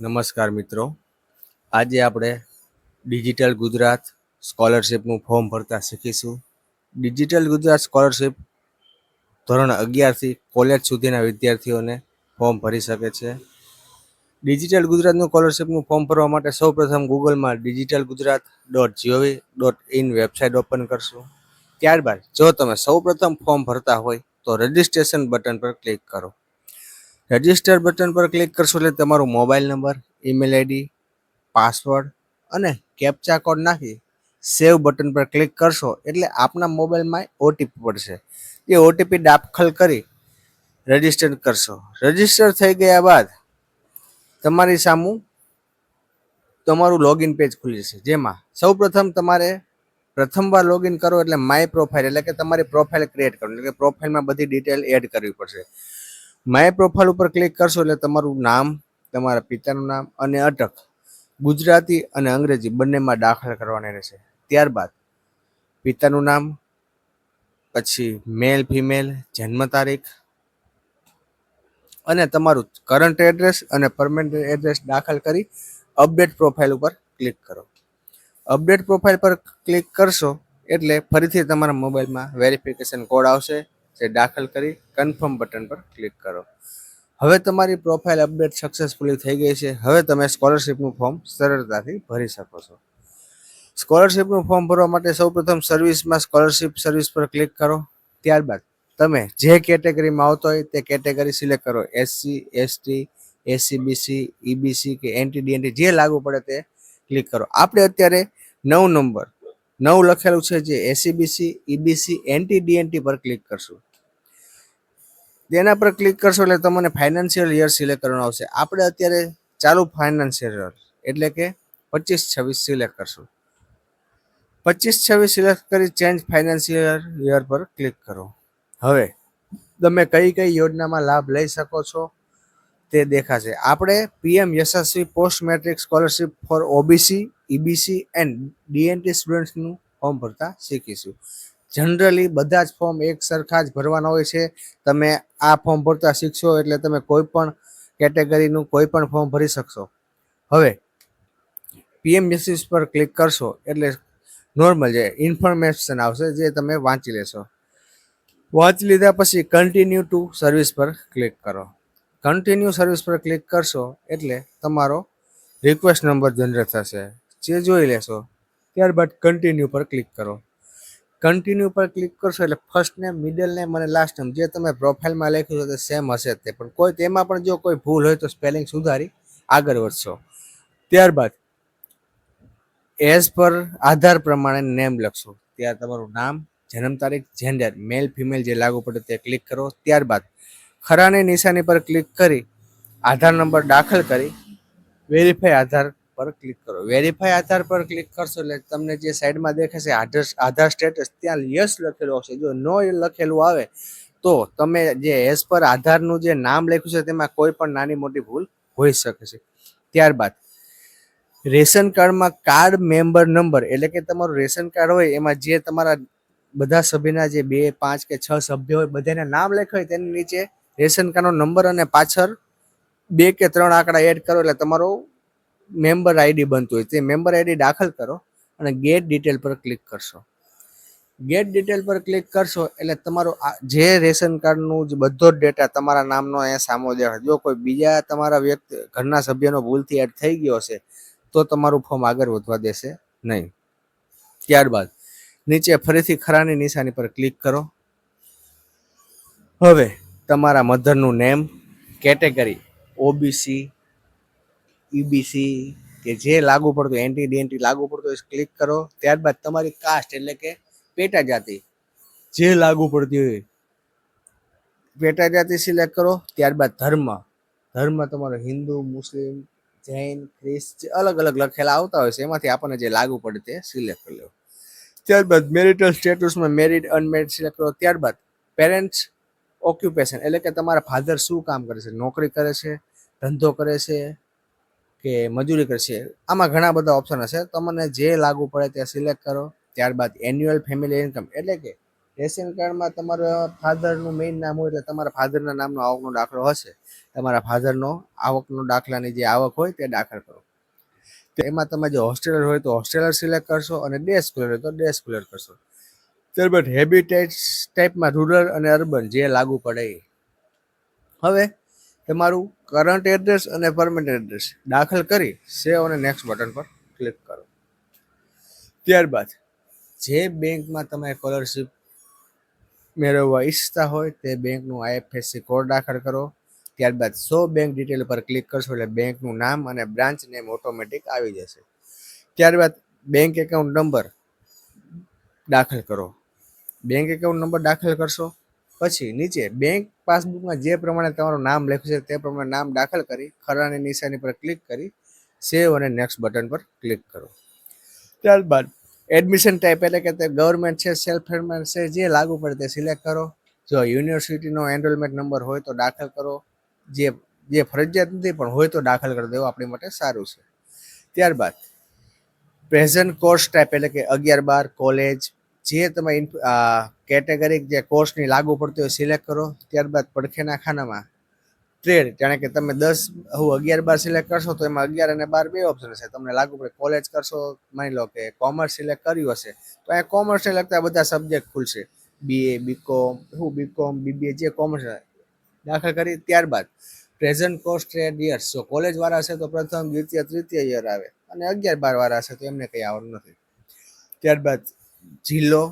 નમસ્કાર મિત્રો. આજે આપણે ડિજિટલ ગુજરાત સ્કોલરશિપનું ફોર્મ ભરતા શીખીશું. ડિજિટલ ગુજરાત સ્કોલરશિપ ધોરણ અગિયારથી કોલેજ સુધીના વિદ્યાર્થીઓને ફોર્મ ભરી શકે છે. ડિજિટલ ગુજરાતનું સ્કોલરશિપનું ફોર્મ ભરવા માટે સૌપ્રથમ ગૂગલમાં digital Gujarat dot GOV dot in website open કરશું. ત્યારબાદ જો તમે સૌપ્રથમ ફોર્મ ભરતા હોય તો રજિસ્ટ્રેશન બટન પર ક્લિક કરો. રજિસ્ટર બટન પર ક્લિક કરશો એટલે તમારો mobile number email ID password અને કેપ્ચા કોડ નાખી સેવ બટન પર ક્લિક કરશો એટલે આપના મોબાઈલમાં ઓટીપી પડશે. એ ઓટીપી દાખલ કરી રજિસ્ટર કરશો. રજિસ્ટર થઈ ગયા બાદ તમારી સામું તમારું લોગિન પેજ ખુલી જશે. જેમાં સૌપ્રથમ તમારે પ્રથમવાર લોગિન કરો એટલે માય પ્રોફાઇલ એટલે કે તમારી પ્રોફાઇલ ક્રિએટ કરો એટલે કે પ્રોફાઇલમાં બધી ડિટેલ એડ કરવી પડશે. માય પ્રોફાઇલ ઉપર ક્લિક કરશો એટલે તમારું નામ, તમારા પિતાનું નામ અને અટક ગુજરાતી અને અંગ્રેજી બંનેમાં દાખલ કરવાની રહેશે. ત્યારબાદ પિતાનું નામ, પછી મેલ ફિમેલ જન્મ તારીખ અને તમારું કરંટ એડ્રેસ અને પરમેનન્ટ એડ્રેસ દાખલ કરી અપડેટ પ્રોફાઇલ ઉપર ક્લિક કરો. અપડેટ પ્રોફાઇલ પર ક્લિક કરશો એટલે ફરીથી તમારા મોબાઈલમાં વેરિફિકેશન કોડ આવશે. જે દાખલ કરી કન્ફર્મ બટન પર ક્લિક કરો. હવે તમારી પ્રોફાઇલ અપડેટ સક્સેસફુલી થઈ ગઈ છે. હવે તમે સ્કોલરશિપનું ફોર્મ સરળતાથી ભરી શકો છો. સ્કોલરશિપનું ફોર્મ ભરવા માટે સૌપ્રથમ સર્વિસમાં સ્કોલરશિપ સર્વિસ પર ક્લિક કરો. ત્યારબાદ તમે જે કેટેગરીમાં આવતો હોય તે કેટેગરી સિલેક્ટ કરો. એસસી એસટી એસસીબીસી ઈબીસી કે એનટીડીએનટી જે લાગુ પડે તે ક્લિક કરો. આપણે અત્યારે નવ નંબર નવ લખેલું છે જે એસીબીસી ઈબીસી એનટીડીએનટી પર ક્લિક કરશું. તેના પર ક્લિક કરશો એટલે તમને ફાઇનાન્શિયલ યર સિલેક્ટ કરવાનું આવશે. આપણે અત્યારે ચાલુ ફાઇનાન્શિયલ યર એટલે કે પચીસ છવ્વીસ સિલેક્ટ કરશું. પચીસ છવ્વીસ સિલેક્ટ કરી ચેન્જ ફાઇનાન્શિયલ યર પર ક્લિક કરો. હવે, તમે કઈ કઈ યોજનામાં લાભ લઈ શકો છો તે દેખાશે. આપણે PM Yashasvi post matric scholarship for OBC EBC and DNT સ્ટુડન્ટ્સનું form ભરતા શીખીશું. જનરલી બધા જ ફોર્મ એક સરખા જ ભરવાના હોય છે. તમે આ ફોર્મ ભરતા શીખશો એટલે તમે કોઈ પણ કેટેગરીનું કોઈ પણ ફોર્મ ભરી શકશો. હવે પીએમ યશસ્વી પર ક્લિક કરશો એટલે નોર્મલ જે ઇન્ફોર્મેશન આવશે જે તમે વાંચી લેશો. વાંચી લીધા પછી કન્ટિન્યુ ટુ સર્વિસ પર ક્લિક કરો. કન્ટિન્યુ સર્વિસ પર ક્લિક કરશો એટલે તમારો રિક્વેસ્ટ નંબર જનરેટ થશે. જે જોઈ લેશો, ત્યારબાદ કન્ટિન્યુ પર ક્લિક કરો. કન્ટિન્યુ પર ક્લિક કરશો એટલે ફર્સ્ટ નેમ મિડલ નેમ અને લાસ્ટ નેમ જે તમે પ્રોફાઇલમાં લખ્યું છે તે સેમ હશે તે. પણ કોઈ, તેમાં પણ જો કોઈ ભૂલ હોય તો સ્પેલિંગ સુધારી આગળ વધશો. ત્યારબાદ એઝ પર આધાર પ્રમાણે નેમ લખશો. ત્યાં તમારું નામ, જન્મ તારીખ જેન્ડર મેલ ફિમેલ જે લાગુ પડે તે ક્લિક કરો. ત્યારબાદ ખરાની નિશાની પર ક્લિક કરી, આધાર નંબર દાખલ કરી વેરીફાઈ આધાર પર ક્લિક કરો. વેરીફાઈ આધાર પર ક્લિક કરશો એટલે તમને જે સાઈડમાં દેખાશે આધાર આધાર સ્ટેટસ ત્યાં યસ લખેલું આવશે જો નો લખેલું આવે તો તમે જે એઝ પર આધારનું જે નામ લખ્યું છે તેમાં કોઈ પણ નાની મોટી ભૂલ હોઈ શકે છે. ત્યારબાદ, રેશન કાર્ડમાં કાર્ડ મેમ્બર નંબર એટલે કે તમારું રેશન કાર્ડ હોય એમાં જે તમારા બધા સભ્યના જે બે, પાંચ કે છ સભ્ય હોય બધાના નામ લખ્યા હોય તેની નીચે રેશન કાર્ડનો નંબર અને પાછળ બે કે ત્રણ આંકડા એડ કરો એટલે તમારો મેમ્બર આઈડી બનતું હોય તે મેમ્બર આઈડી દાખલ કરો અને ગેટ ડિટેલ પર ક્લિક કરશો. ગેટ ડિટેલ પર ક્લિક કરશો એટલે તમારું જે રેશન કાર્ડનું જે બધો જ ડેટા તમારા નામનો અહીંયા સામો દેખાય. જો કોઈ બીજા તમારા વ્યક્તિ ઘરના સભ્યનો ભૂલથી એડ થઈ ગયો હશે, તો તમારું ફોર્મ આગળ વધવા દેશે નહીં. ત્યારબાદ નીચે ફરીથી ખરાની નિશાની પર ક્લિક કરો. હવે તમારા મધરનું નેમ કેટેગરી ઓબીસી ઈબીસી કે જે લાગુ પડતું એન્ટી ડીએનટી લાગુ પડતું હોય ક્લિક કરો. ત્યારબાદ તમારી કાસ્ટ એટલે કે પેટા જાતિ જે લાગુ પડતી હોય પેટા જાતિ સિલેક્ટ કરો. ત્યારબાદ ધર્મ. ધર્મ તમારો હિન્દુ, મુસ્લિમ, જૈન, ખ્રિસ્ત અલગ અલગ લખેલા આવતા હોય છે, એમાંથી આપણને જે લાગુ પડે તે સિલેક્ટ કરી લો. ત્યારબાદ મેરિટલ સ્ટેટસમાં મેરિડ અનમેરિડ સિલેક્ટ કરો. ત્યારબાદ પેરેન્ટ્સ ઓક્યુપેશન એટલે કે તમારા ફાધર શું કામ કરે છે? નોકરી કરે છે, ધંધો કરે છે કે મજૂરી કરશે. આમાં ઘણા બધા ઓપ્શન હશે. તમને જે લાગુ પડે તે સિલેક્ટ કરો. ત્યારબાદ એન્યુઅલ ફેમિલી ઇન્કમ એટલે કે રેશન કાર્ડમાં તમારા ફાધરનું મેઇન નામ હોય એટલે તમારા ફાધરના નામનો આવકનો દાખલો હશે. તમારા ફાધરનો આવકનો દાખલાની જે આવક હોય તે દાખલ કરો. એમાં તમે જો હોસ્ટેલર હોય તો હોસ્ટેલર સિલેક્ટ કરશો અને ડે સ્કૂલર હોય તો ડે સ્કૂલર કરશો. ત્યારબાદ હેબિટેટ્સ ટાઈપમાં રૂરલ અને અર્બન જે લાગુ પડે હવે તમારું કરંટ એડ્રેસ અને પરમેન્ટ એડ્રેસ દાખલ કરી સેવ અને નેક્સ્ટ બટન પર ક્લિક કરો. ત્યારબાદ જે બેંકમાં તમે સ્કોલરશીપ મેળવવા ઈચ્છતા હોય તે બેંકનું આઈએફએસસી કોડ દાખલ કરો. ત્યારબાદ સો બેંક ડિટેલ પર ક્લિક કરશો એટલે બેંકનું નામ અને બ્રાન્ચ નેમ ઓટોમેટિક આવી જશે. ત્યારબાદ બેંક એકાઉન્ટ નંબર દાખલ કરો. બેંક એકાઉન્ટ નંબર દાખલ કરશો. પછી નીચે બેંક પાસબુકમાં જે પ્રમાણે તમારું નામ લખ્યું છે તે પ્રમાણે નામ દાખલ કરી, ખરાની નિશાની પર ક્લિક કરી સેવ અને નેક્સ્ટ બટન પર ક્લિક કરો. ત્યારબાદ એડમિશન ટાઈપ એટલે કે તે ગવર્મેન્ટ છે સેલ્ફ ફાઇનાન્સ છે, જે લાગુ પડે તે સિલેક્ટ કરો. જો યુનિવર્સિટીનો એનરોલમેન્ટ નંબર હોય તો દાખલ કરો. જે જે ફરજિયાત નથી પણ હોય તો દાખલ કરી દેવો, આપણી માટે સારું છે. ત્યારબાદ પ્રેઝન્ટ કોર્સ ટાઈપ એટલે કે અગિયાર બાર કોલેજ જે તમે કેટેગરી જે કોર્સની લાગુ પડતી હોય સિલેક્ટ કરો, ત્યારબાદ પડખેના ખાનામાં ટ્રેડ જાણે કે તમે દસ, હું અગિયાર બાર સિલેક્ટ કરશો તો એમાં અગિયાર અને બાર બે ઓપ્શન હશે. તમને લાગુ પડે કોલેજ કરશો, માની લો કે કોમર્સ સિલેક્ટ કર્યું હશે, તો અહીંયા કોમર્સને લગતા બધા સબ્જેક્ટ ખુલશે. બીએ બીકોમ હું બીકોમ બીબીએ જે કોમર્સ દાખલ કરી, ત્યારબાદ પ્રેઝન્ટ કોર્સ ટ્રેડ યર્સ જો કોલેજ વાળા હશે તો પ્રથમ, દ્વિતીય, તૃતીય યર આવે, અને અગિયાર બાર વાળા હશે તો એમને કંઈ આવડતું નથી. ત્યારબાદ જિલ્લો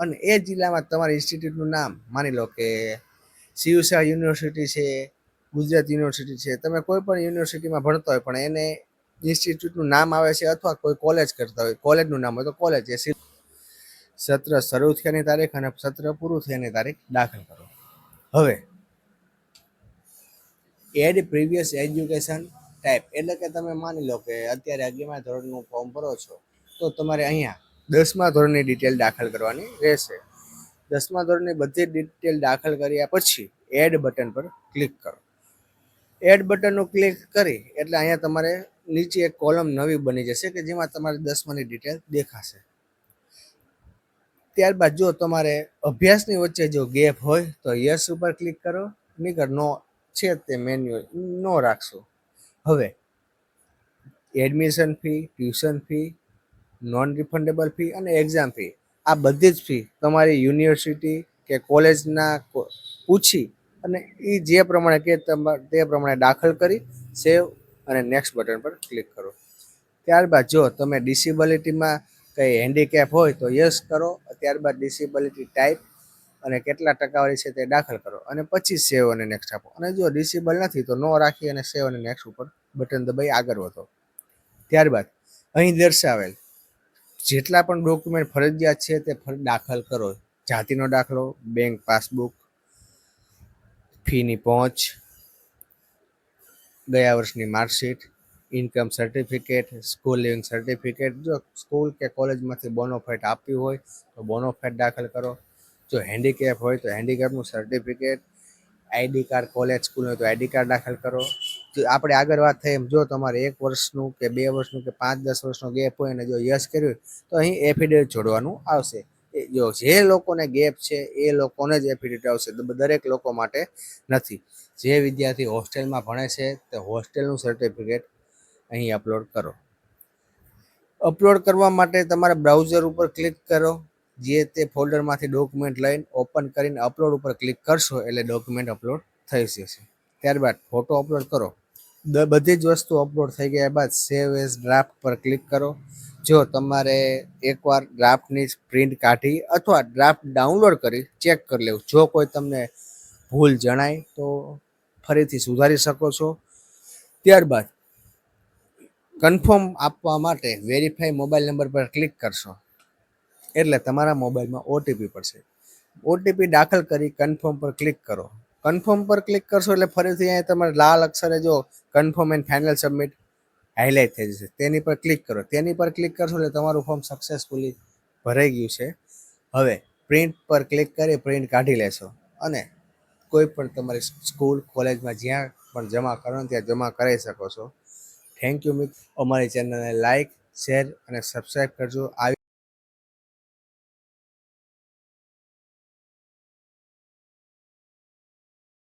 અને એ જિલ્લામાં તમારી ઇન્સ્ટિટ્યૂટનું નામ માની લો કે શિવસા યુનિવર્સિટી છે, ગુજરાત યુનિવર્સિટી છે. તમે કોઈ પણ યુનિવર્સિટીમાં ભણતા હોય પણ એને ઇન્સ્ટિટ્યૂટનું નામ આવે છે અથવા કોઈ કોલેજ કરતા હોય કોલેજનું નામ હોય તો કોલેજ એ સત્ર શરૂ થયાની તારીખ અને સત્ર પૂરું થયાની તારીખ દાખલ કરો. હવે એડ પ્રીવિયસ એજ્યુકેશન ટાઈપ એટલે કે તમે માની લો કે અત્યારે અગિયારમા ધોરણનું ફોર્મ ભરો છો, તો તમારે અહીંયા દસમા ધોરણની ડિટેલ દાખલ કરવાની રહેશે. દસમા ધોરણની બધી ડિટેલ દાખલ કર્યા પછી એડ બટન પર ક્લિક કરો. એડ બટનનું ક્લિક કરી, એટલે અહીંયા તમારે નીચે એક કોલમ નવી બની જશે કે જેમાં તમારે દસમાની ડિટેલ દેખાશે. ત્યારબાદ જો તમારે અભ્યાસની વચ્ચે જો ગેપ હોય, તો યસ ઉપર ક્લિક કરો. નીકળ નો છે તે મેન્યુઅલ નો રાખશો. હવે admission fee tuition fee non refundable fee અને એક્ઝામ ફી આ બધી જ ફી તમારી યુનિવર્સિટી કે કોલેજના પૂછી અને એ જે પ્રમાણે કે તે પ્રમાણે દાખલ કરી સેવ અને નેક્સ્ટ બટન પર ક્લિક કરો. ત્યારબાદ જો તમે ડિસેબિલિટીમાં કંઈ હેન્ડીકેપ હોય તો યસ કરો, ત્યારબાદ ડિસેબિલિટી ટાઈપ અને કેટલા ટકાવારી છે તે દાખલ કરો અને પછી સેવ અને નેક્સ્ટ આપો. અને જો ડિસેબલ નથી તો નો રાખી અને સેવ અને નેક્સ્ટ ઉપર બટન દબાઈ આગળ વધો. ત્યારબાદ અહીં દર્શાવેલ જેટલા પણ ડોક્યુમેન્ટ ફરજિયાત છે તે દાખલ કરો. જાતિનો દાખલો બેંક પાસબુક ફીની પહોંચ, ગયા વર્ષની marksheet income certificate school leaving certificate જો સ્કૂલ કે કોલેજમાંથી બોનોફાઇટ આપ્યું હોય, તો બોનોફાઇટ દાખલ કરો. જો હેન્ડીકેપ હોય તો હેન્ડીકેપનું certificate ID card college school હોય તો આઈડી કાર્ડ દાખલ કરો. આપણે આગળ વાત થઈ એમ, જો તમારે એક વર્ષનું કે બે વર્ષનું કે પાંચ દસ વર્ષનો ગેપ હોય અને જો યસ કર્યું તો અહીં એફિડેવિટ જોડવાનું આવશે. જો જે લોકોને ગેપ છે, એ લોકોને જ એફિડેવિટ આવશે દરેક લોકો માટે નથી. જે વિદ્યાર્થી હોસ્ટેલમાં ભણે છે, તે હોસ્ટેલનું સર્ટિફિકેટ અહીં અપલોડ કરો. અપલોડ કરવા માટે તમારે બ્રાઉઝર ઉપર ક્લિક કરો. જે તે ફોલ્ડરમાંથી ડોક્યુમેન્ટ લઈને ઓપન કરીને અપલોડ ઉપર ક્લિક કરશો, એટલે ડોક્યુમેન્ટ અપલોડ થઈ જશે. ત્યારબાદ ફોટો અપલોડ કરો. બધી જ વસ્તુ અપલોડ થઈ ગયા બાદ સેવ એઝ ડ્રાફ્ટ પર ક્લિક કરો. જો તમારે એકવાર ડ્રાફ્ટની પ્રિન્ટ કાઢી અથવા ડ્રાફ્ટ ડાઉનલોડ કરી ચેક કરી લેવું. જો કોઈ તમને ભૂલ જણાય તો ફરીથી સુધારી શકો છો. ત્યારબાદ કન્ફર્મ આપવા માટે વેરીફાઈ મોબાઈલ નંબર પર ક્લિક કરશો. એટલે તમારા મોબાઈલમાં ઓટીપી પડશે. ઓટીપી દાખલ કરી કન્ફર્મ પર ક્લિક કરો. કન્ફર્મ પર ક્લિક કરશો એટલે ફરીથી અહીંયા તમારે લાલ અક્ષરે જો confirm and final submit highlight થઈ જશે. તેની પર ક્લિક કરો. તેની પર ક્લિક કરશો એટલે તમારું ફોર્મ સક્સેસફુલી ભરાઈ ગયું છે. હવે પ્રિન્ટ પર ક્લિક કરી પ્રિન્ટ કાઢી લેશો અને કોઈ પણ તમારી સ્કૂલ, કોલેજમાં જ્યાં પણ જમા કરો ત્યાં જમા કરાવી શકો છો. થેન્ક યુ મિત્ર. અમારી ચેનલને લાઇક શેર અને સબસ્ક્રાઈબ કરજો. આવી